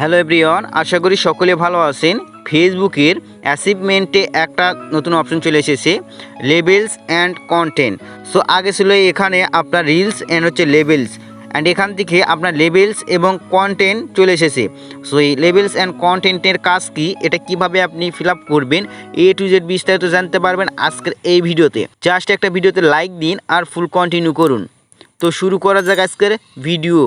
Hello everyone, আশা করি সকলে ভালো আছেন। ফেসবুকের অ্যাচিভমেন্টে একটা নতুন অপশন চলে এসেছে, লেবেলস অ্যান্ড কন্টেন্ট। সো আগে ছিল এখানে আপনার রিলস অ্যান্ড হচ্ছে লেবেলস। অ্যান্ড এখান থেকে আপনার লেবেলস এবং কন্টেন্ট চলে এসেছে। সো এই লেবেলস অ্যান্ড কন্টেন্টের কাজ কি? এটা কীভাবে আপনি ফিল করবেন? এ টু জেড বিস্তারিত জানতে পারবেন আজকের এই ভিডিওতে। জাস্ট একটা ভিডিওতে লাইক দিন আর ফুল কন্টিনিউ করুন। তো শুরু করা যাক আজকের ভিডিও।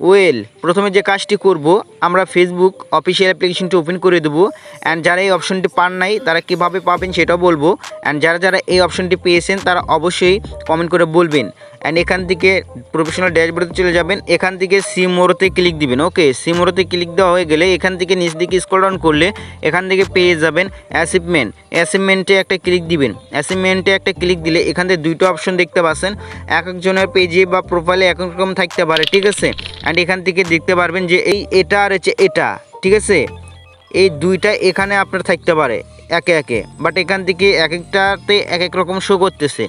ওয়েল প্রথমে যে কাজটি করব, আমরা ফেসবুক অফিসিয়াল অ্যাপ্লিকেশনটি ওপেন করে দেবো অ্যান্ড যারা এই অপশনটি পান নাই, তারা কীভাবে পাবেন সেটাও বলব অ্যান্ড যারা যারা এই অপশনটি পেয়েছেন, তারা অবশ্যই কমেন্ট করে বলবেন অ্যান্ড এখান থেকে প্রফেশনাল ড্যাশবোর্ডে চলে যাবেন, এখান থেকে সি মোড়তে ক্লিক দিবেন ওকে সি মোড়তে ক্লিক দেওয়া হয়ে গেলে এখান থেকে নিচ দিকে স্ক্রল ডাউন করলে এখান থেকে পেয়ে যাবেন অ্যাসিভমেন্ট অ্যাসিভমেন্টে একটা ক্লিক দিবেন অ্যাসিভমেন্টে একটা ক্লিক দিলে এখান থেকে দুইটা অপশন দেখতে পাচ্ছেন, এক একজনের পেজে বা প্রোফাইলে এক রকম থাকতে পারে, ঠিক আছে? অ্যান্ড এখান থেকে দেখতে পারবেন যে এই এটা আর হচ্ছে এটা, ঠিক আছে? এই দুইটা এখানে আপনার থাকতে পারে, একে একে। বাট এখান থেকে এক একটাতে এক এক রকম শো করতেছে।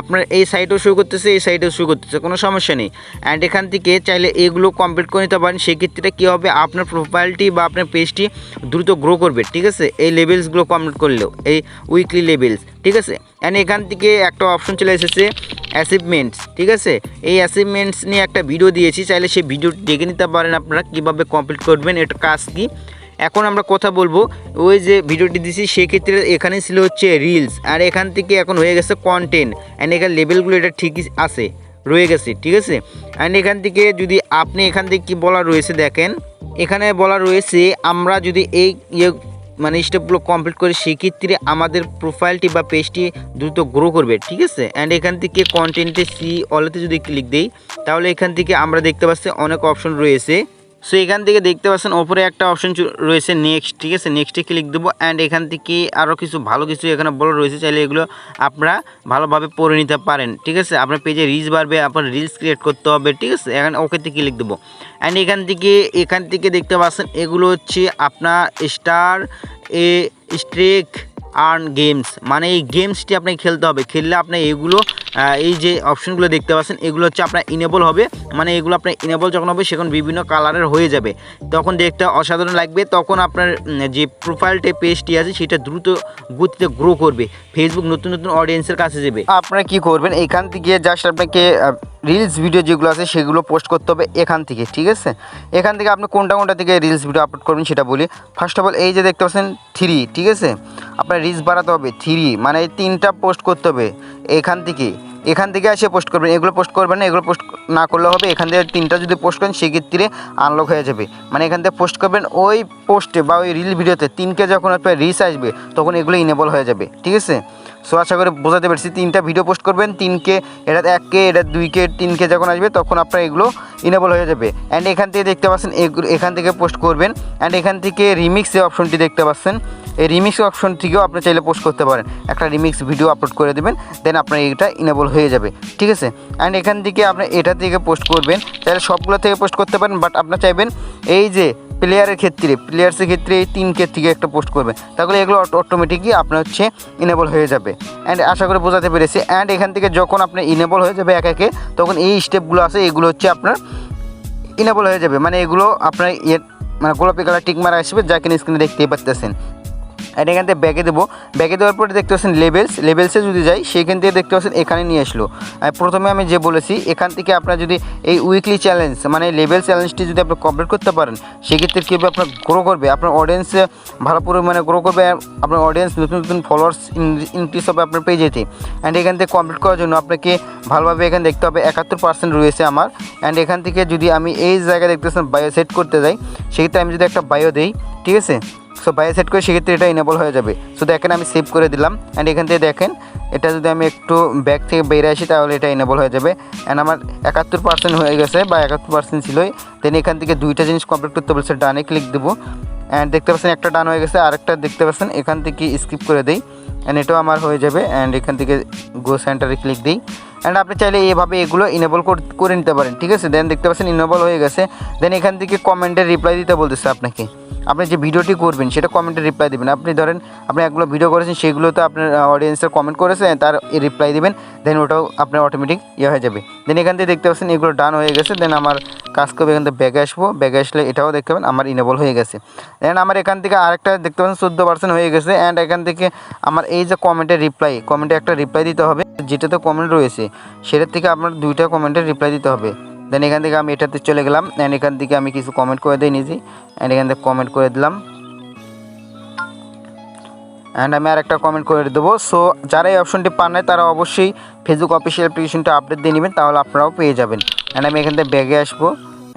আপনার এই সাইডেও শো করতেছে, এই সাইডেও শো করতেছে, কোনো সমস্যা নেই। অ্যান্ড এখান থেকে চাইলে এগুলো কমপ্লিট করে নিতে পারেন। সেক্ষেত্রে কী হবে? আপনার প্রোফাইলটি বা আপনার পেজটি দ্রুত গ্রো করবে, ঠিক আছে? এই লেভেলসগুলো কমপ্লিট করলেও, এই উইকলি লেভেলস ঠিক আছে? অ্যান্ড এখান থেকে একটা অপশন চলে এসেছে অ্যাচিভমেন্টস ঠিক আছে? এই অ্যাচিভমেন্টস নিয়ে একটা ভিডিও দিয়েছি, চাইলে সেই ভিডিও দেখে নিতে পারেন আপনারা, কীভাবে কমপ্লিট করবেন, এটা কাজ কী? এখন আমরা কথা বলব, ওই যে ভিডিওটি দিছি সেক্ষেত্রে এখানে ছিল হচ্ছে রিলস আর এখান থেকে এখন হয়ে গেছে কন্টেন্ট অ্যান্ড এখানে লেভেলগুলো এটা ঠিকই আছে, রয়ে গেছে, ঠিক আছে? অ্যান্ড এখান থেকে যদি আপনি এখান থেকে কী বলা রয়েছে দেখেন, এখানে বলা রয়েছে, আমরা যদি এই ইয়ে মানে স্টেপগুলো কমপ্লিট করে সেক্ষেত্রে আমাদের প্রোফাইলটি বা পেজটি দ্রুত গ্রো করবে, ঠিক আছে? অ্যান্ড এখান থেকে কন্টেন্টে সি অলেতে যদি ক্লিক দিই, তাহলে এখান থেকে আমরা দেখতে পাচ্ছি অনেক অপশন রয়েছে। সো এখান থেকে দেখতে পাচ্ছেন ওপরে একটা অপশন রয়েছে নেক্সট ঠিক আছে? নেক্সটে ক্লিক দেবো অ্যান্ড এখান থেকে আরও কিছু ভালো কিছু এখানে বড় রয়েছে, চাইলে এগুলো আপনারা ভালোভাবে পড়ে নিতে পারেন, ঠিক আছে? আপনার পেজে রিচ বাড়বে, আপনার রিলস ক্রিয়েট করতে হবে, ঠিক আছে? এখানে ওকেতে ক্লিক দেবো। অ্যান্ড এখান থেকে এখান থেকে দেখতে পাচ্ছেন এগুলো হচ্ছে আপনার star a streak earn games মানে এই গেমসটি আপনাকে খেলতে হবে। খেললে আপনি এগুলো এই যে অপশনগুলো দেখতে পাচ্ছেন, এগুলো হচ্ছে আপনার ইনেবল হবে। মানে এগুলো আপনার ইনেবল যখন হবে, সেখন বিভিন্ন কালারের হয়ে যাবে। তখন দেখতে অসাধারণ লাগবে, তখন আপনার যে প্রোফাইলটে পেজটি আছে, সেটা দ্রুত গতিতে গ্রো করবে। ফেসবুক নতুন নতুন অডিয়েন্সের কাছে যাবে। আপনারা কি করবেন, এখান থেকে জাস্ট আপনাকে রিলস ভিডিও যেগুলো আছে, সেগুলো পোস্ট করতে হবে এখান থেকে, ঠিক আছে? এখান থেকে আপনি কোনটা কোনটা থেকে রিলস ভিডিও আপলোড করবেন সেটা বলি। ফার্স্ট অফ অল এই যে দেখতে পাচ্ছেন থ্রি ঠিক আছে? আপনার রিলস বাড়াতে হবে থ্রি মানে তিনটা পোস্ট করতে হবে এখান থেকে। এখান থেকে এসে পোস্ট করবেন। এগুলো পোস্ট করবেন না, এগুলো পোস্ট না করলে হবে। এখান থেকে তিনটা যদি পোস্ট করেন, সেক্ষেত্রে আনলক হয়ে যাবে। মানে এখান থেকে পোস্ট করবেন ওই পোস্টে বা ওই রিল ভিডিওতে তিনকে যখন আপনার রিস আসবে, তখন এগুলো ইনেবল হয়ে যাবে। ঠিক আছে? সো আশা করে বোঝাতে পারছি। তিনটা ভিডিও পোস্ট করবেন, তিনকে, এটা এককে, এটা দুইকে, তিনকে যখন আসবে, তখন আপনার এগুলো ইনেবল হয়ে যাবে। অ্যান্ড এখান থেকে দেখতে পাচ্ছেন এখান থেকে পোস্ট করবেন। অ্যান্ড এখান থেকে রিমিক্স অপশনটি দেখতে পাচ্ছেন। এই রিমিক্স অপশন থেকেও আপনি চাইলে পোস্ট করতে পারেন। একটা রিমিক্স ভিডিও আপলোড করে দেবেন দেন আপনার এটা ইনেবল হয়ে যাবে। ঠিক আছে? অ্যান্ড এখান থেকে আপনি এটা থেকে পোস্ট করবেন। চাইলে সবগুলো থেকে পোস্ট করতে পারেন বাট আপনার চাইবেন এই যে প্লেয়ারের ক্ষেত্রে প্লেয়ার্সের ক্ষেত্রে এই তিনকে থেকে একটা পোস্ট করবেন। তাহলে এগুলো অটোমেটিকই আপনার হচ্ছে ইনেবল হয়ে যাবে। অ্যান্ড আশা করে বোঝাতে পেরেছি। অ্যান্ড এখান থেকে যখন আপনি ইনেবল হয়ে যাবে এক একে তখন এই স্টেপগুলো আছে, এগুলো হচ্ছে আপনার ইনেবল হয়ে যাবে। মানে এগুলো আপনার ইয়ে মানে গোলাপি কালার টিক মারা আসবে, যা কিনা স্ক্রিনে দেখতেই পাচ্তেছেন এটা এখান থেকে ব্যাগে দেবো। ব্যাগে দেওয়ার পরে দেখতে পাচ্ছেন লেভেলস লেভেলসে যদি যাই সেখান থেকে দেখতে পাচ্ছেন এখানে নিয়ে আসলো। প্রথমে আমি যে বলেছি, এখান থেকে আপনার যদি এই উইকলি চ্যালেঞ্জ মানে লেভেল চ্যালেঞ্জটি যদি আপনি কমপ্লিট করতে পারেন, সেক্ষেত্রে কীভাবে আপনার গ্রো করবে। আপনার অডিয়েন্স ভালো পরিমাণে গ্রো করবে। আপনার অডিয়েন্স নতুন নতুন ফলোয়ার্স ইনক্রিজ হবে আপনার পেজেতে অ্যান্ড এখান থেকে কমপ্লিট করার জন্য আপনাকে ভালোভাবে এখানে দেখতে হবে, একাত্তর পার্সেন্ট রয়েছে আমার। অ্যান্ড এখান থেকে যদি আমি এই জায়গায় দেখতেছেন বায়ো সেট করতে যাই, সেক্ষেত্রে আমি যদি একটা বায়ো দিই, ঠিক আছে? সো বায়ো সেট করে সেক্ষেত্রে এটা ইনেবল হয়ে যাবে। সো দেখেন আমি সেভ করে দিলাম। অ্যান্ড এখান থেকে দেখেন, এটা যদি আমি একটু ব্যাক থেকে বেরিয়ে আসি, তাহলে এটা ইনেবল হয়ে যাবে। অ্যান্ড আমার একাত্তর পার্সেন্ট হয়ে গেছে বা একাত্তর পার্সেন্ট ছিলই। দেন এখান থেকে দুইটা জিনিস কমপ্লিট করতে বলছে ডানে ক্লিক দেবো। অ্যান্ড দেখতে পাচ্ছেন একটা ডান হয়ে গেছে। আরেকটা দেখতে পাচ্ছেন, এখান থেকে স্কিপ করে দিই। অ্যান্ড এটাও আমার হয়ে যাবে। অ্যান্ড এখান থেকে গো সেন্টারে ক্লিক দিই। অ্যান্ড আপনি চাইলে এইভাবে এগুলো ইনেবল করে নিতে পারেন, ঠিক আছে? দেন দেখতে পাচ্ছেন ইনেবল হয়ে গেছে। দেন এখান থেকে কমেন্টের রিপ্লাই দিতে বলতেছে আপনাকে। আপনি যে ভিডিওটি করবেন, সেটা কমেন্টে রিপ্লাই দেবেন। আপনি ধরেন, আপনি একগুলো ভিডিও করেছেন সেগুলোতে আপনার অডিয়েন্সের কমেন্ট করেছে, তার রিপ্লাই দেবেন দেন ওটাও আপনার অটোমেটিক ইয়ে হয়ে যাবে। দেন এখান থেকে দেখতে পাচ্ছেন এগুলো ডান হয়ে গেছে। দেন আমার কাজ করবে, এখান থেকে ব্যাগে আসব। ব্যাগে আসলে এটাও দেখতে পাবেন, আমার ইনেবল হয়ে গেছে। দেন আমার এখান থেকে আরেকটা দেখতে পাচ্ছেন চোদ্দ পার্সেন্ট হয়ে গেছে। অ্যান্ড এখান থেকে আমার এই যে কমেন্টের রিপ্লাই কমেন্টে একটা রিপ্লাই দিতে হবে। যেটাতে কমেন্ট রয়েছে, সেটার থেকে আপনার দুইটা কমেন্টের রিপ্লাই দিতে হবে। দেন এখান থেকে আমি এটাতে চলে গেলাম। অ্যান্ড এখান থেকে আমি কিছু কমেন্ট করে দিই নিজে। অ্যান্ড এখান থেকে কমেন্ট করে দিলাম। অ্যান্ড আমি আর একটা কমেন্ট করে দেবো। সো যারা এই অপশনটি পান নাই, তারা অবশ্যই ফেসবুক অফিসিয়াল অ্যাপ্লিকেশনটা আপডেট দিয়ে নেবেন, তাহলে আপনারাও পেয়ে যাবেন। অ্যান্ড আমি এখান থেকে ব্যাগে আসব।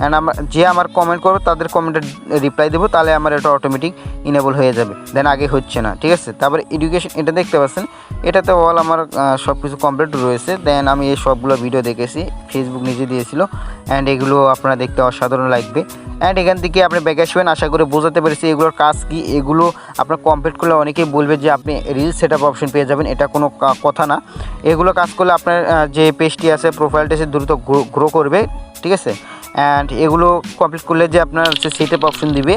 অ্যান্ড আমার যে আমার কমেন্ট করবে, তাদের কমেন্টের রিপ্লাই দেবো, তাহলে আমার এটা অটোমেটিক ইনেবল হয়ে যাবে। দেন আগে হচ্ছে না, ঠিক আছে? তারপরে এডুকেশন এটা দেখতে পাচ্ছেন? এটাতে অল আমার সব কিছু কমপ্লিট রয়েছে। দেন আমি এই সবগুলো ভিডিও দেখেছি ফেসবুক নিজে দিয়েছিল। অ্যান্ড এগুলো আপনারা দেখতে অসাধারণ লাগবে। অ্যান্ড এখান থেকে আপনি ব্যাগে আসবেন, আশা করে বোঝাতে পেরেছি এগুলোর কাজ কি। এগুলো আপনার কমপ্লিট করলে অনেকেই বলবে যে আপনি রিল সেট আপ অপশন পেয়ে যাবেন, এটা কোনো কথা না। এগুলো কাজ করলে আপনার যে পেজটি আছে প্রোফাইলটা সে দ্রুত গ্রো করবে, ঠিক আছে? অ্যান্ড এগুলো কমপ্লিট করলে যে আপনার হচ্ছে সেট আপ অপশন দিবে,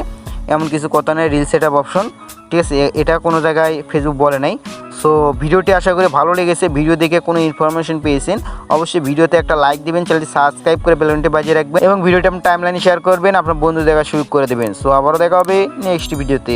এমন কিছু কথা নেই রিল সেট আপ অপশন ঠিক আছে? এটা কোনো জায়গায় ফেসবুক বলে নাই। সো ভিডিওটি আশা করি ভালো লেগেছে। ভিডিও দেখে কোনো ইনফরমেশন পেয়েছেন, অবশ্যই ভিডিওতে একটা লাইক দেবেন চ্যানেলটি সাবস্ক্রাইব করে বেলনটি বাজিয়ে রাখবেন এবং ভিডিওটি আপনি টাইমলাইনে শেয়ার করবেন, আপনার বন্ধু দেখা শুরু করে দেবেন। সো আবারও দেখা হবে নেক্সট ভিডিওতে